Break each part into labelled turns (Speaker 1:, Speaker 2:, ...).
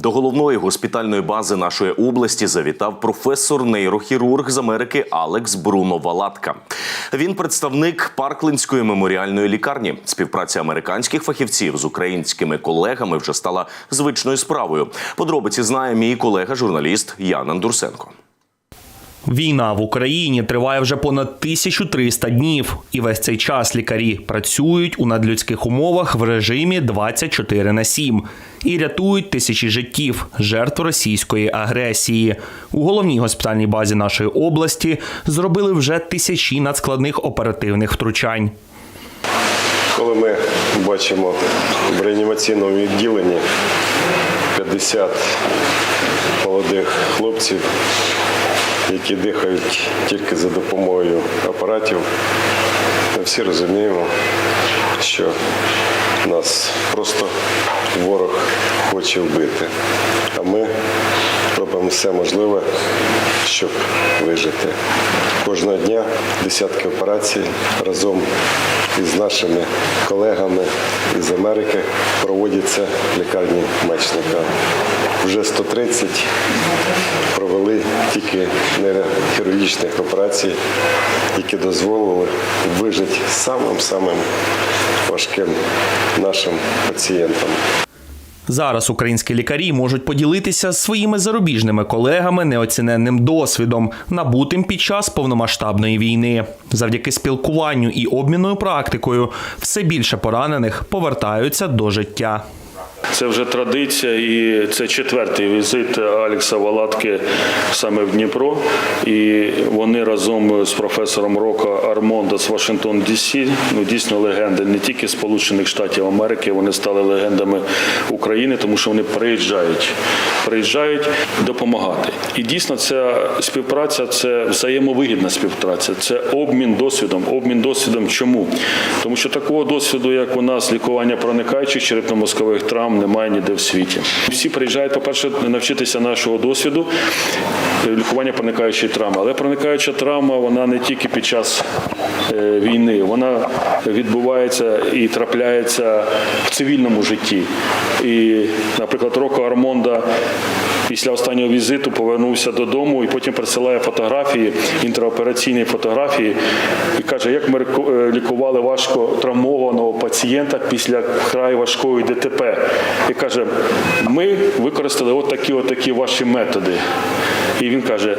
Speaker 1: До головної госпітальної бази нашої області завітав професор нейрохірург з Америки Алекс Бруно Валатка. Він представник Парклинської меморіальної лікарні. Співпраця американських фахівців з українськими колегами вже стала звичною справою. Подробиці знає мій колега, журналіст Ян Андурсенко.
Speaker 2: Війна в Україні триває вже понад 1300 днів, і весь цей час лікарі працюють у надлюдських умовах в режимі 24 на 7 і рятують тисячі життів жертв російської агресії. У головній госпітальній базі нашої області зробили вже тисячі надскладних оперативних втручань.
Speaker 3: Коли ми бачимо в реанімаційному відділенні 50 молодих хлопців, які дихають тільки за допомогою апаратів, ми всі розуміємо, що нас просто ворог хоче вбити. А ми робимо все можливе, щоб вижити. Кожного дня десятки операцій разом із нашими колегами із Америки проводяться лікарні Мечника. Вже 130 провели тільки нейрохірургічних операцій, які дозволили вижити самим-самим важким нашим пацієнтам.
Speaker 2: Зараз українські лікарі можуть поділитися своїми зарубіжними колегами неоціненним досвідом, набутим під час повномасштабної війни. Завдяки спілкуванню і обмінною практикою все більше поранених повертаються до життя.
Speaker 4: Це вже традиція, і це четвертий візит Алекса Валатки саме в Дніпро. І вони разом з професором Рока Армондо з Вашингтон Дісі, ну дійсно легенди не тільки Сполучених Штатів Америки, вони стали легендами України, тому що вони приїжджають, приїжджають допомагати. І дійсно ця співпраця це взаємовигідна співпраця, це обмін досвідом. Обмін досвідом чому? Тому що такого досвіду, як у нас лікування проникаючих черепно-мозкових травм, немає ніде в світі. Всі приїжджають, по-перше, навчитися нашого досвіду е, лікування проникаючої травми. Але проникаюча травма вона не тільки під час е, війни, вона відбувається і трапляється в цивільному житті. І, наприклад, Роко Армонда після останнього візиту повернувся додому і потім присилає фотографії, інтраопераційні фотографії, і каже, як ми е, лікували важко травмованого пацієнта після вкрай важкої ДТП. І каже, ми використали отакі отакі ваші методи. І він каже: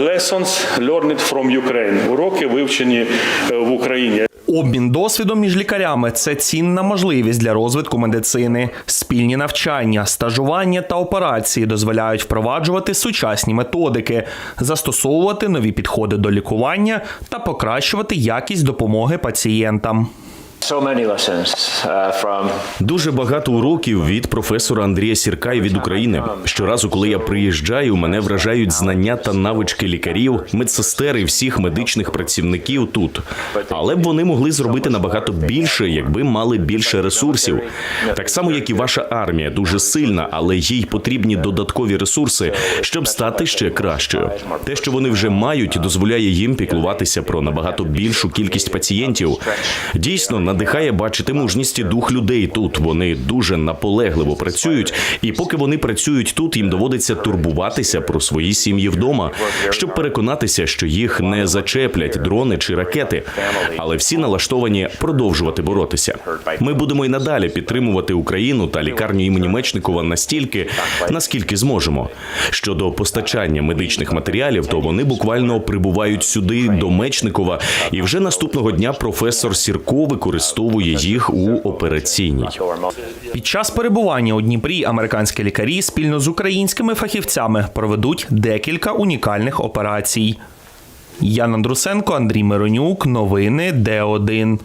Speaker 4: lessons learned from Ukraine. Уроки вивчені е, в Україні.
Speaker 2: Обмін досвідом між лікарями це цінна можливість для розвитку медицини. Спільні навчання, стажування та операції дозволяють впроваджувати сучасні методики, застосовувати нові підходи до лікування та покращувати якість допомоги пацієнтам.
Speaker 5: Uh,
Speaker 1: Дуже багато уроків від професора Андрія Сірка і від України. Щоразу, коли я приїжджаю, мене вражають знання та навички лікарів, медсестер і всіх медичних працівників тут. Але б вони могли зробити набагато більше, якби мали більше ресурсів. Так само, як і ваша армія, дуже сильна, але їй потрібні додаткові ресурси, щоб стати ще кращою. Те, що вони вже мають, дозволяє їм піклуватися про набагато більшу кількість пацієнтів. Дійсно, надихає бачити мужність і дух людей тут. Вони дуже наполегливо працюють, і поки вони працюють тут, їм доводиться турбуватися про свої сім'ї вдома, щоб переконатися, що їх не зачеплять дрони чи ракети. Але всі налаштовані продовжувати боротися. Ми будемо й надалі підтримувати Україну та лікарню імені Мечникова настільки, наскільки зможемо. Щодо постачання медичних матеріалів, то вони буквально прибувають сюди до Мечникова, і вже наступного дня професор Сірко використовує їх у операційній.
Speaker 2: Під час перебування у Дніпрі американські лікарі спільно з українськими фахівцями проведуть декілька унікальних операцій. Ян Андрусенко, Андрій Миронюк. Новини Д1.